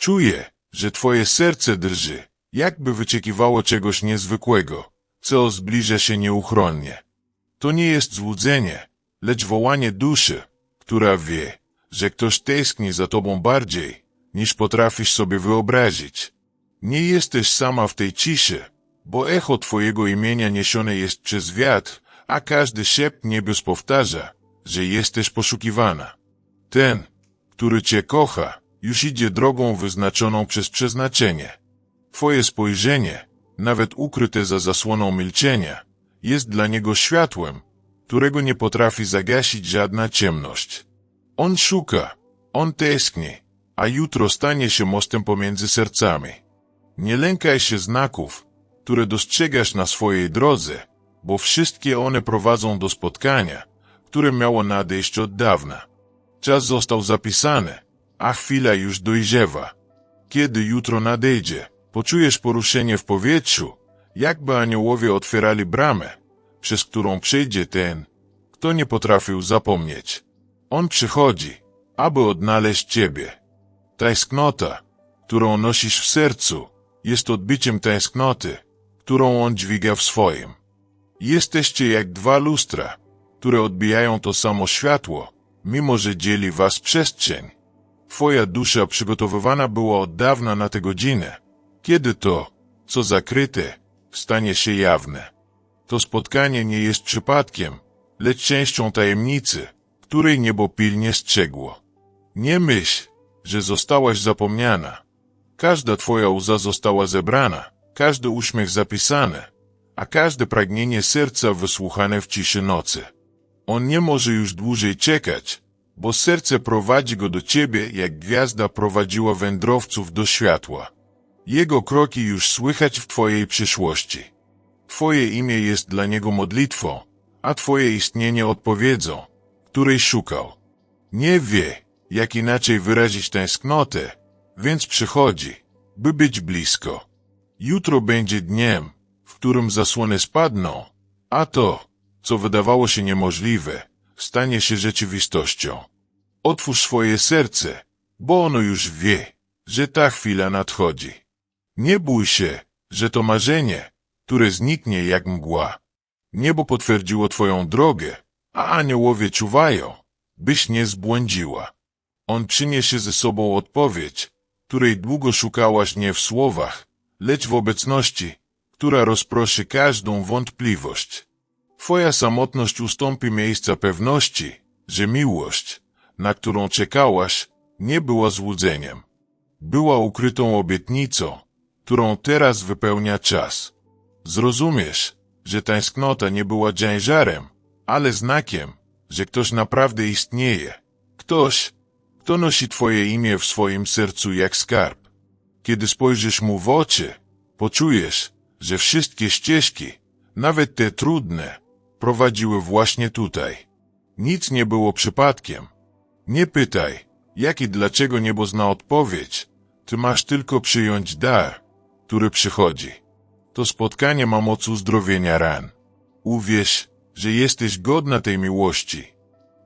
Czuję, że twoje serce drży, jakby wyczekiwało czegoś niezwykłego, co zbliża się nieuchronnie. To nie jest złudzenie, lecz wołanie duszy, która wie, że ktoś tęskni za tobą bardziej, niż potrafisz sobie wyobrazić. Nie jesteś sama w tej ciszy, bo echo twojego imienia niesione jest przez wiatr, a każdy szept niebios powtarza, że jesteś poszukiwana. Ten, który cię kocha, już idzie drogą wyznaczoną przez przeznaczenie. Twoje spojrzenie, nawet ukryte za zasłoną milczenia, jest dla niego światłem, którego nie potrafi zagasić żadna ciemność. On szuka, on tęskni, a jutro stanie się mostem pomiędzy sercami. Nie lękaj się znaków, które dostrzegasz na swojej drodze, bo wszystkie one prowadzą do spotkania, które miało nadejść od dawna. Czas został zapisany, a chwila już dojrzewa. Kiedy jutro nadejdzie, poczujesz poruszenie w powietrzu, jakby aniołowie otwierali bramę, przez którą przyjdzie ten, kto nie potrafił zapomnieć. On przychodzi, aby odnaleźć ciebie. Tęsknota, którą nosisz w sercu, jest odbiciem tęsknoty, którą on dźwiga w swoim. Jesteście jak dwa lustra, które odbijają to samo światło, mimo że dzieli was przestrzeń. Twoja dusza przygotowywana była od dawna na tę godzinę, kiedy to, co zakryte, stanie się jawne. To spotkanie nie jest przypadkiem, lecz częścią tajemnicy, której niebo pilnie strzegło. Nie myśl, że zostałaś zapomniana. Każda twoja łza została zebrana, każdy uśmiech zapisany, a każde pragnienie serca wysłuchane w ciszy nocy. On nie może już dłużej czekać, bo serce prowadzi go do ciebie, jak gwiazda prowadziła wędrowców do światła. Jego kroki już słychać w twojej przyszłości. Twoje imię jest dla niego modlitwą, a twoje istnienie odpowiedzą, której szukał. Nie wie, jak inaczej wyrazić tęsknotę, więc przychodzi, by być blisko. Jutro będzie dniem, w którym zasłony spadną, a to, co wydawało się niemożliwe, stanie się rzeczywistością. Otwórz swoje serce, bo ono już wie, że ta chwila nadchodzi. Nie bój się, że to marzenie, które zniknie jak mgła. Niebo potwierdziło twoją drogę, a aniołowie czuwają, byś nie zbłądziła. On przyniesie ze sobą odpowiedź, której długo szukałaś nie w słowach, lecz w obecności, która rozproszy każdą wątpliwość. Twoja samotność ustąpi miejsca pewności, że miłość, na którą czekałaś, nie była złudzeniem. Była ukrytą obietnicą, którą teraz wypełnia czas. Zrozumiesz, że tęsknota nie była dziężarem, ale znakiem, że ktoś naprawdę istnieje. Ktoś, kto nosi Twoje imię w swoim sercu jak skarb. Kiedy spojrzysz mu w oczy, poczujesz, że wszystkie ścieżki, nawet te trudne, prowadziły właśnie tutaj. Nic nie było przypadkiem. Nie pytaj, jak i dlaczego niebo zna odpowiedź. Ty masz tylko przyjąć dar, który przychodzi. To spotkanie ma moc uzdrowienia ran. Uwierz, że jesteś godna tej miłości.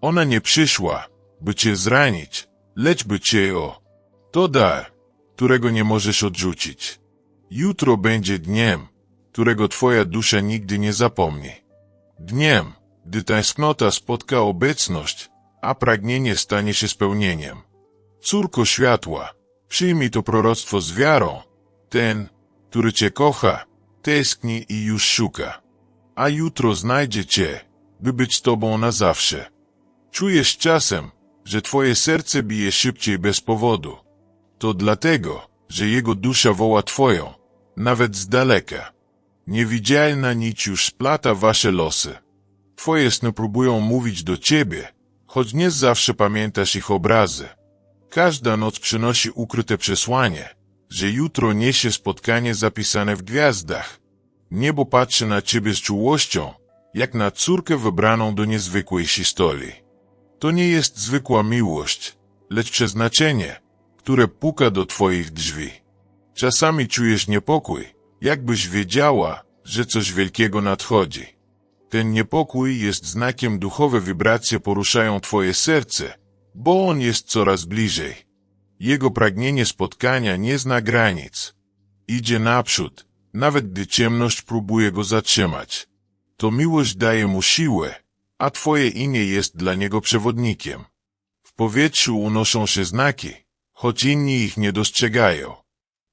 Ona nie przyszła, by cię zranić, lecz by cię o. To dar, którego nie możesz odrzucić. Jutro będzie dniem, którego twoja dusza nigdy nie zapomni. Dniem, gdy tęsknota spotka obecność, a pragnienie stanie się spełnieniem. Córko światła, przyjmij to proroctwo z wiarą. Ten, który cię kocha, tęskni i już szuka. A jutro znajdzie cię, by być tobą na zawsze. Czujesz czasem, że twoje serce bije szybciej bez powodu. To dlatego, że jego dusza woła twoją, nawet z daleka. Niewidzialna nić już splata wasze losy. Twoje sny próbują mówić do ciebie, choć nie zawsze pamiętasz ich obrazy. Każda noc przynosi ukryte przesłanie, że jutro niesie spotkanie zapisane w gwiazdach. Niebo patrzy na ciebie z czułością, jak na córkę wybraną do niezwykłej historii. To nie jest zwykła miłość, lecz przeznaczenie, które puka do twoich drzwi. Czasami czujesz niepokój, jakbyś wiedziała, że coś wielkiego nadchodzi. Ten niepokój jest znakiem duchowe wibracje poruszają twoje serce, bo on jest coraz bliżej. Jego pragnienie spotkania nie zna granic. Idzie naprzód, nawet gdy ciemność próbuje go zatrzymać. To miłość daje mu siłę, a twoje imię jest dla niego przewodnikiem. W powietrzu unoszą się znaki, choć inni ich nie dostrzegają.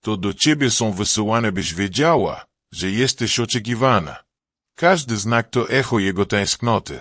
To do ciebie są wysyłane, byś wiedziała, że jesteś oczekiwana. Każdy znak to echo jego tęsknoty.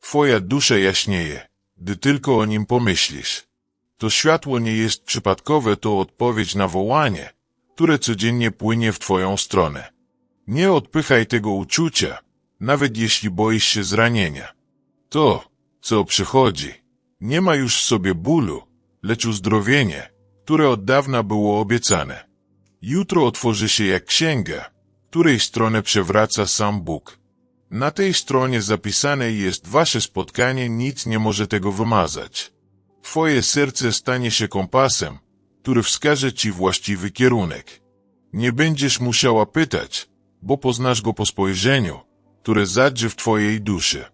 Twoja dusza jaśnieje, gdy tylko o nim pomyślisz. To światło nie jest przypadkowe, to odpowiedź na wołanie, które codziennie płynie w twoją stronę. Nie odpychaj tego uczucia, nawet jeśli boisz się zranienia. To, co przychodzi, nie ma już w sobie bólu, lecz uzdrowienie, które od dawna było obiecane. Jutro otworzy się jak księga, której stronę przewraca sam Bóg. Na tej stronie zapisane jest wasze spotkanie, nic nie może tego wymazać. Twoje serce stanie się kompasem, który wskaże ci właściwy kierunek. Nie będziesz musiała pytać, bo poznasz go po spojrzeniu, które zadrze w twojej duszy.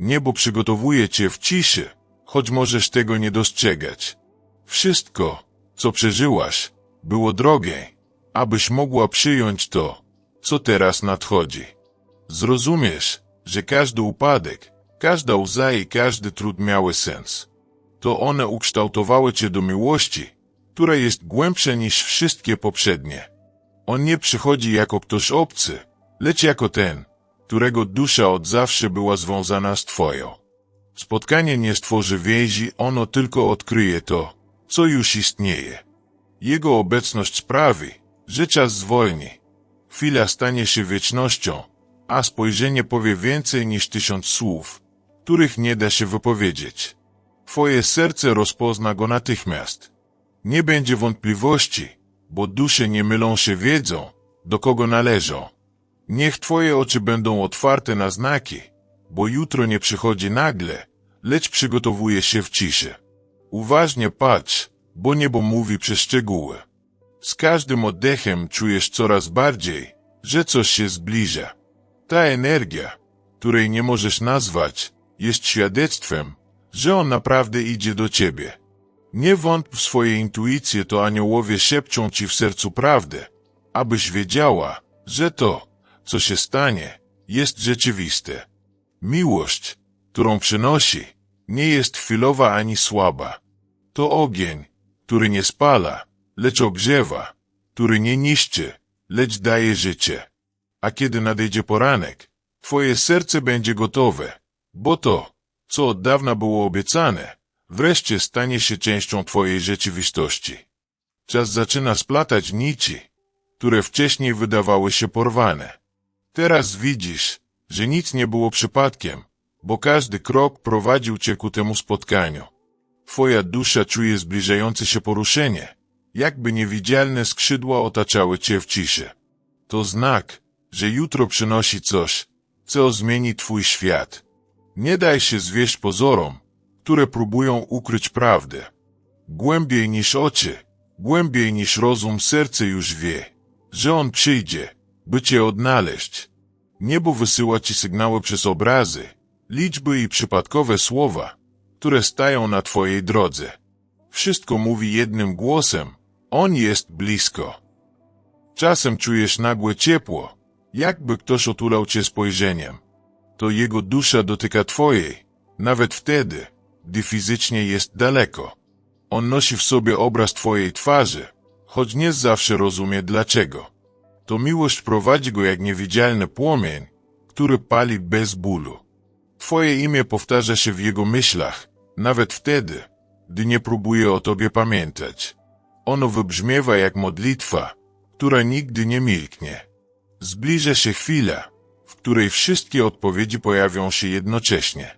Niebo przygotowuje cię w ciszy, choć możesz tego nie dostrzegać. Wszystko, co przeżyłaś, było drogie, abyś mogła przyjąć to, co teraz nadchodzi. Zrozumiesz, że każdy upadek, każda łza i każdy trud miały sens. To one ukształtowały cię do miłości, która jest głębsza niż wszystkie poprzednie. On nie przychodzi jako ktoś obcy, lecz jako ten, którego dusza od zawsze była związana z twoją. Spotkanie nie stworzy więzi, ono tylko odkryje to, co już istnieje. Jego obecność sprawi, że czas zwolni. Chwila stanie się wiecznością, a spojrzenie powie więcej niż tysiąc słów, których nie da się wypowiedzieć. Twoje serce rozpozna go natychmiast. Nie będzie wątpliwości, bo dusze nie mylą się wiedzą, do kogo należą. Niech Twoje oczy będą otwarte na znaki, bo jutro nie przychodzi nagle, lecz przygotowuje się w ciszy. Uważnie patrz, bo niebo mówi przez szczegóły. Z każdym oddechem czujesz coraz bardziej, że coś się zbliża. Ta energia, której nie możesz nazwać, jest świadectwem, że on naprawdę idzie do ciebie. Nie wątp w swoje intuicje, to aniołowie szepczą ci w sercu prawdę, abyś wiedziała, że to, co się stanie, jest rzeczywiste. Miłość, którą przynosi, nie jest chwilowa ani słaba. To ogień, który nie spala, lecz ogrzewa, który nie niszczy, lecz daje życie. A kiedy nadejdzie poranek, twoje serce będzie gotowe, bo to, co od dawna było obiecane, wreszcie stanie się częścią twojej rzeczywistości. Czas zaczyna splatać nici, które wcześniej wydawały się porwane. Teraz widzisz, że nic nie było przypadkiem, bo każdy krok prowadził cię ku temu spotkaniu. Twoja dusza czuje zbliżające się poruszenie, jakby niewidzialne skrzydła otaczały cię w ciszy. To znak, że jutro przynosi coś, co zmieni twój świat. Nie daj się zwieść pozorom, które próbują ukryć prawdę. Głębiej niż oczy, głębiej niż rozum serce już wie, że on przyjdzie, by cię odnaleźć. Niebo wysyła ci sygnały przez obrazy, liczby i przypadkowe słowa, które stają na twojej drodze. Wszystko mówi jednym głosem, on jest blisko. Czasem czujesz nagłe ciepło, jakby ktoś otulał cię spojrzeniem. To jego dusza dotyka twojej, nawet wtedy, gdy fizycznie jest daleko. On nosi w sobie obraz twojej twarzy, choć nie zawsze rozumie dlaczego. To miłość prowadzi go jak niewidzialny płomień, który pali bez bólu. Twoje imię powtarza się w jego myślach, nawet wtedy, gdy nie próbuje o tobie pamiętać. Ono wybrzmiewa jak modlitwa, która nigdy nie milknie. Zbliża się chwila, w której wszystkie odpowiedzi pojawią się jednocześnie.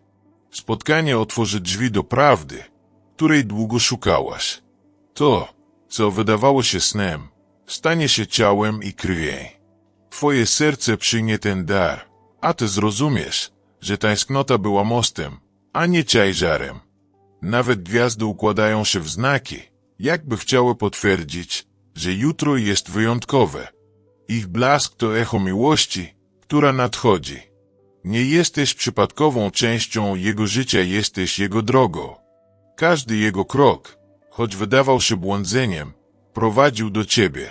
Spotkanie otworzy drzwi do prawdy, której długo szukałaś. To, co wydawało się snem, stanie się ciałem i krwią. Twoje serce przyjmie ten dar, a ty zrozumiesz, że tęsknota była mostem, a nie ciężarem. Nawet gwiazdy układają się w znaki, jakby chciały potwierdzić, że jutro jest wyjątkowe. Ich blask to echo miłości, która nadchodzi. Nie jesteś przypadkową częścią jego życia, jesteś jego drogą. Każdy jego krok, choć wydawał się błądzeniem, prowadził do ciebie.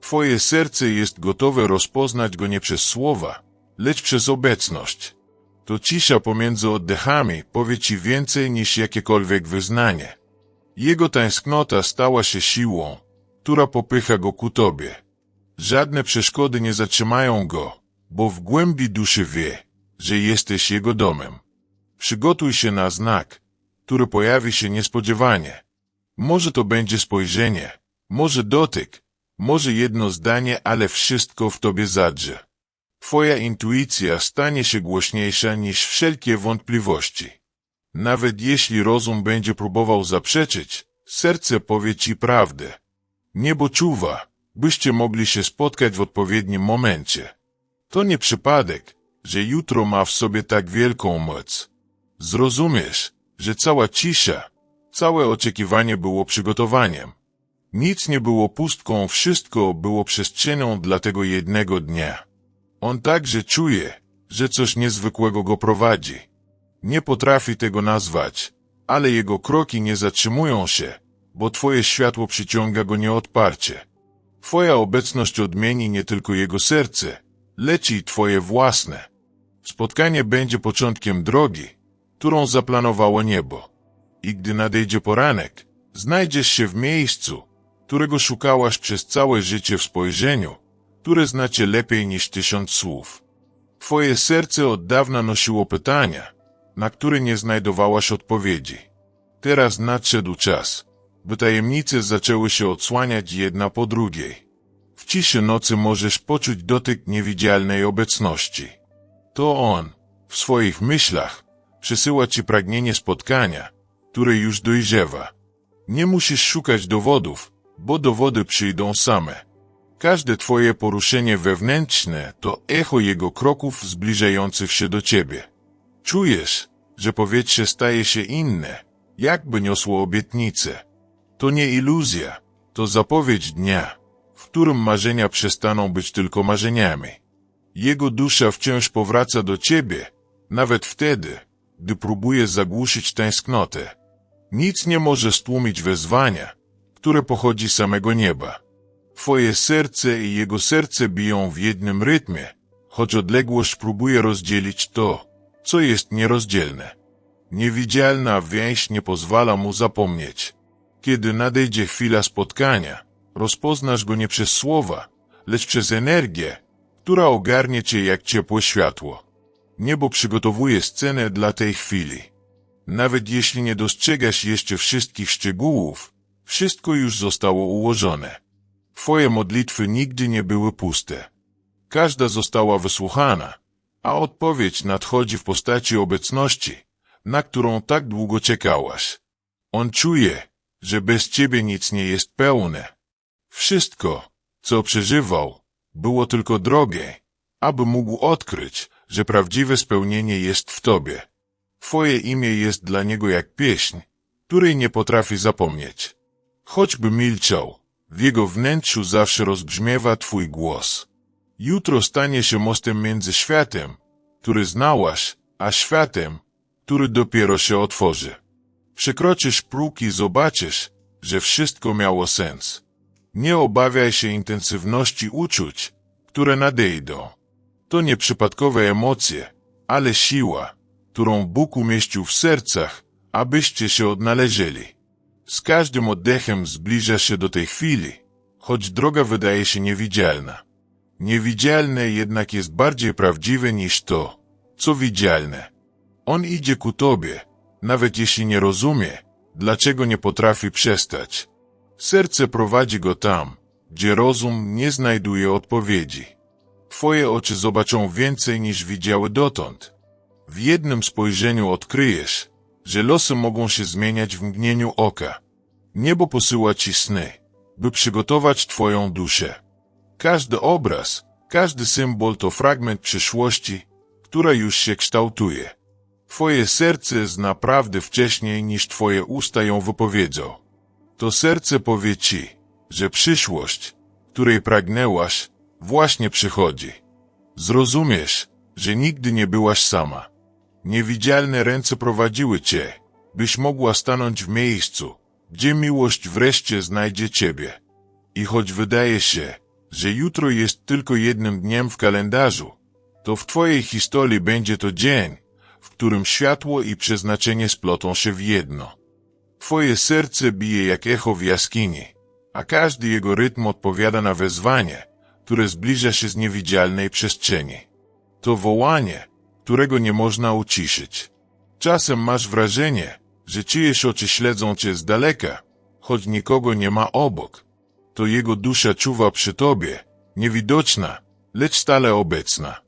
Twoje serce jest gotowe rozpoznać go nie przez słowa, lecz przez obecność. To cisza pomiędzy oddechami powie ci więcej niż jakiekolwiek wyznanie. Jego tęsknota stała się siłą, która popycha go ku tobie. Żadne przeszkody nie zatrzymają go, bo w głębi duszy wie, że jesteś jego domem. Przygotuj się na znak, który pojawi się niespodziewanie. Może to będzie spojrzenie, może dotyk, może jedno zdanie, ale wszystko w tobie zadrze. Twoja intuicja stanie się głośniejsza niż wszelkie wątpliwości. Nawet jeśli rozum będzie próbował zaprzeczyć, serce powie ci prawdę. Niebo czuwa, byście mogli się spotkać w odpowiednim momencie. To nie przypadek, że jutro ma w sobie tak wielką moc. Zrozumiesz, że cała cisza, całe oczekiwanie było przygotowaniem. Nic nie było pustką, wszystko było przestrzenią dla tego jednego dnia. On także czuje, że coś niezwykłego go prowadzi. Nie potrafi tego nazwać, ale jego kroki nie zatrzymują się, bo twoje światło przyciąga go nieodparcie. Twoja obecność odmieni nie tylko jego serce, lecz i twoje własne. Spotkanie będzie początkiem drogi, którą zaplanowało niebo. I gdy nadejdzie poranek, znajdziesz się w miejscu, którego szukałaś przez całe życie w spojrzeniu, które znacie lepiej niż tysiąc słów. Twoje serce od dawna nosiło pytania, na które nie znajdowałaś odpowiedzi. Teraz nadszedł czas, by tajemnice zaczęły się odsłaniać jedna po drugiej. W ciszy nocy możesz poczuć dotyk niewidzialnej obecności. To on, w swoich myślach, przysyła ci pragnienie spotkania, które już dojrzewa. Nie musisz szukać dowodów, bo dowody przyjdą same. Każde twoje poruszenie wewnętrzne to echo jego kroków zbliżających się do ciebie. Czujesz, że powietrze staje się inne, jakby niosło obietnicę. To nie iluzja, to zapowiedź dnia, w którym marzenia przestaną być tylko marzeniami. Jego dusza wciąż powraca do ciebie, nawet wtedy, gdy próbuje zagłuszyć tęsknotę. Nic nie może stłumić wezwania, które pochodzi z samego nieba. Twoje serce i jego serce biją w jednym rytmie, choć odległość próbuje rozdzielić to, co jest nierozdzielne. Niewidzialna więź nie pozwala mu zapomnieć. Kiedy nadejdzie chwila spotkania, rozpoznasz go nie przez słowa, lecz przez energię, która ogarnie cię jak ciepłe światło. Niebo przygotowuje scenę dla tej chwili. Nawet jeśli nie dostrzegasz jeszcze wszystkich szczegółów, wszystko już zostało ułożone. Twoje modlitwy nigdy nie były puste. Każda została wysłuchana, a odpowiedź nadchodzi w postaci obecności, na którą tak długo czekałaś. On czuje, że bez ciebie nic nie jest pełne. Wszystko, co przeżywał, było tylko drogie, aby mógł odkryć, że prawdziwe spełnienie jest w tobie. Twoje imię jest dla niego jak pieśń, której nie potrafi zapomnieć. Choćby milczał, w jego wnętrzu zawsze rozbrzmiewa Twój głos. Jutro stanie się mostem między światem, który znałaś, a światem, który dopiero się otworzy. Przekroczysz próg i zobaczysz, że wszystko miało sens. Nie obawiaj się intensywności uczuć, które nadejdą. To nie przypadkowe emocje, ale siła, którą Bóg umieścił w sercach, abyście się odnależeli. Z każdym oddechem zbliża się do tej chwili, choć droga wydaje się niewidzialna. Niewidzialne jednak jest bardziej prawdziwe niż to, co widzialne. On idzie ku tobie, nawet jeśli nie rozumie, dlaczego nie potrafi przestać. Serce prowadzi go tam, gdzie rozum nie znajduje odpowiedzi. Twoje oczy zobaczą więcej niż widziały dotąd. W jednym spojrzeniu odkryjesz, że losy mogą się zmieniać w mgnieniu oka. Niebo posyła ci sny, by przygotować twoją duszę. Każdy obraz, każdy symbol to fragment przyszłości, która już się kształtuje. Twoje serce zna prawdę wcześniej niż twoje usta ją wypowiedzą. To serce powie ci, że przyszłość, której pragnęłaś, właśnie przychodzi. Zrozumiesz, że nigdy nie byłaś sama. Niewidzialne ręce prowadziły cię, byś mogła stanąć w miejscu, gdzie miłość wreszcie znajdzie Ciebie. I choć wydaje się, że jutro jest tylko jednym dniem w kalendarzu, to w Twojej historii będzie to dzień, w którym światło i przeznaczenie splotą się w jedno. Twoje serce bije jak echo w jaskini, a każdy jego rytm odpowiada na wezwanie, które zbliża się z niewidzialnej przestrzeni. To wołanie, którego nie można uciszyć. Czasem masz wrażenie, że czyjeś oczy śledzą cię z daleka, choć nikogo nie ma obok. To jego dusza czuwa przy tobie, niewidoczna, lecz stale obecna.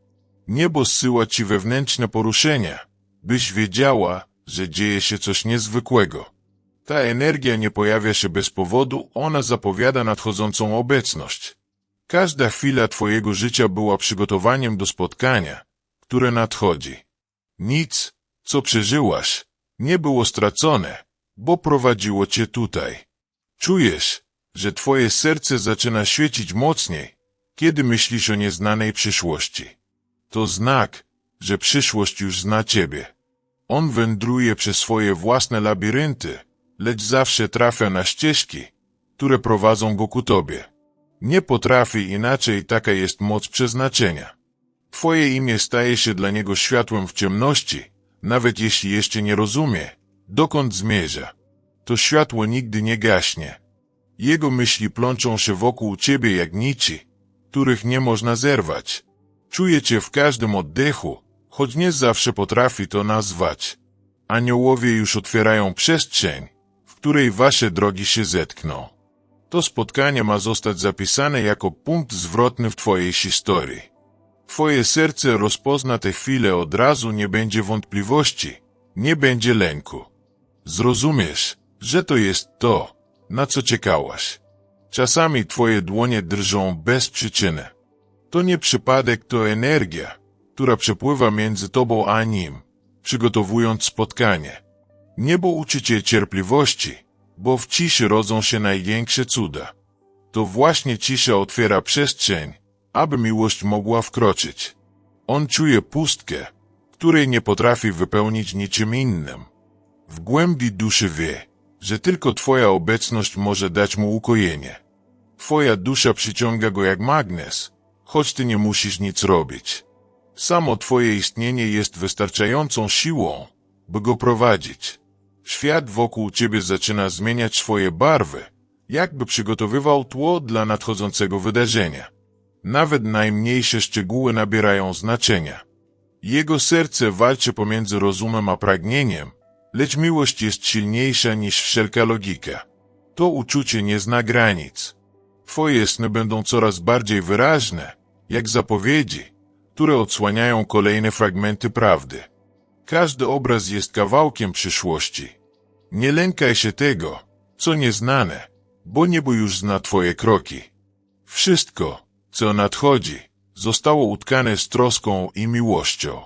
Niebo zsyła ci wewnętrzne poruszenia, byś wiedziała, że dzieje się coś niezwykłego. Ta energia nie pojawia się bez powodu, ona zapowiada nadchodzącą obecność. Każda chwila Twojego życia była przygotowaniem do spotkania, które nadchodzi. Nic, co przeżyłaś, nie było stracone, bo prowadziło Cię tutaj. Czujesz, że Twoje serce zaczyna świecić mocniej, kiedy myślisz o nieznanej przyszłości. To znak, że przyszłość już zna Ciebie. On wędruje przez swoje własne labirynty, lecz zawsze trafia na ścieżki, które prowadzą go ku Tobie. Nie potrafi inaczej, taka jest moc przeznaczenia. Twoje imię staje się dla niego światłem w ciemności, nawet jeśli jeszcze nie rozumie, dokąd zmierza. To światło nigdy nie gaśnie. Jego myśli plączą się wokół ciebie jak nici, których nie można zerwać. Czuje cię w każdym oddechu, choć nie zawsze potrafi to nazwać. Aniołowie już otwierają przestrzeń, w której wasze drogi się zetkną. To spotkanie ma zostać zapisane jako punkt zwrotny w Twojej historii. Twoje serce rozpozna tę chwilę od razu, nie będzie wątpliwości, nie będzie lęku. Zrozumiesz, że to jest to, na co czekałaś. Czasami Twoje dłonie drżą bez przyczyny. To nie przypadek, to energia, która przepływa między Tobą a Nim, przygotowując spotkanie. Niebo uczy Cię cierpliwości, bo w ciszy rodzą się największe cuda. To właśnie cisza otwiera przestrzeń, aby miłość mogła wkroczyć. On czuje pustkę, której nie potrafi wypełnić niczym innym. W głębi duszy wie, że tylko Twoja obecność może dać mu ukojenie. Twoja dusza przyciąga go jak magnes, choć Ty nie musisz nic robić. Samo Twoje istnienie jest wystarczającą siłą, by go prowadzić. Świat wokół ciebie zaczyna zmieniać swoje barwy, jakby przygotowywał tło dla nadchodzącego wydarzenia. Nawet najmniejsze szczegóły nabierają znaczenia. Jego serce walczy pomiędzy rozumem a pragnieniem, lecz miłość jest silniejsza niż wszelka logika. To uczucie nie zna granic. Twoje sny będą coraz bardziej wyraźne, jak zapowiedzi, które odsłaniają kolejne fragmenty prawdy. Każdy obraz jest kawałkiem przyszłości. Nie lękaj się tego, co nieznane, bo niebo już zna Twoje kroki. Wszystko, co nadchodzi, zostało utkane z troską i miłością.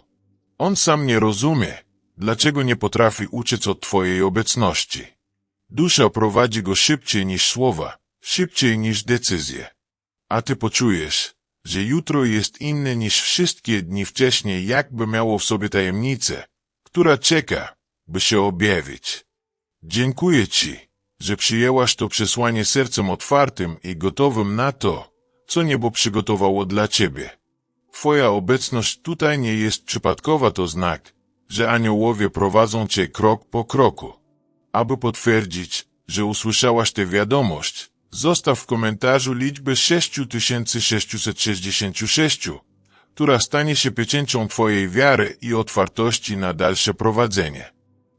On sam nie rozumie, dlaczego nie potrafi uciec od Twojej obecności. Dusza prowadzi go szybciej niż słowa, szybciej niż decyzje. A Ty poczujesz, że jutro jest inne niż wszystkie dni wcześniej, jakby miało w sobie tajemnicę, która czeka, by się objawić. Dziękuję Ci, że przyjęłaś to przesłanie sercem otwartym i gotowym na to, co niebo przygotowało dla Ciebie. Twoja obecność tutaj nie jest przypadkowa, to znak, że aniołowie prowadzą Cię krok po kroku. Aby potwierdzić, że usłyszałaś tę wiadomość, zostaw w komentarzu liczbę 6666, która stanie się pieczęcią Twojej wiary i otwartości na dalsze prowadzenie.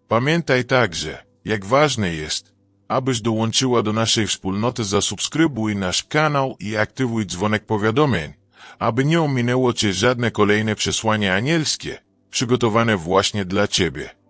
Pamiętaj także, jak ważne jest, abyś dołączyła do naszej wspólnoty, zasubskrybuj nasz kanał i aktywuj dzwonek powiadomień, aby nie ominęło Cię żadne kolejne przesłanie anielskie, przygotowane właśnie dla Ciebie.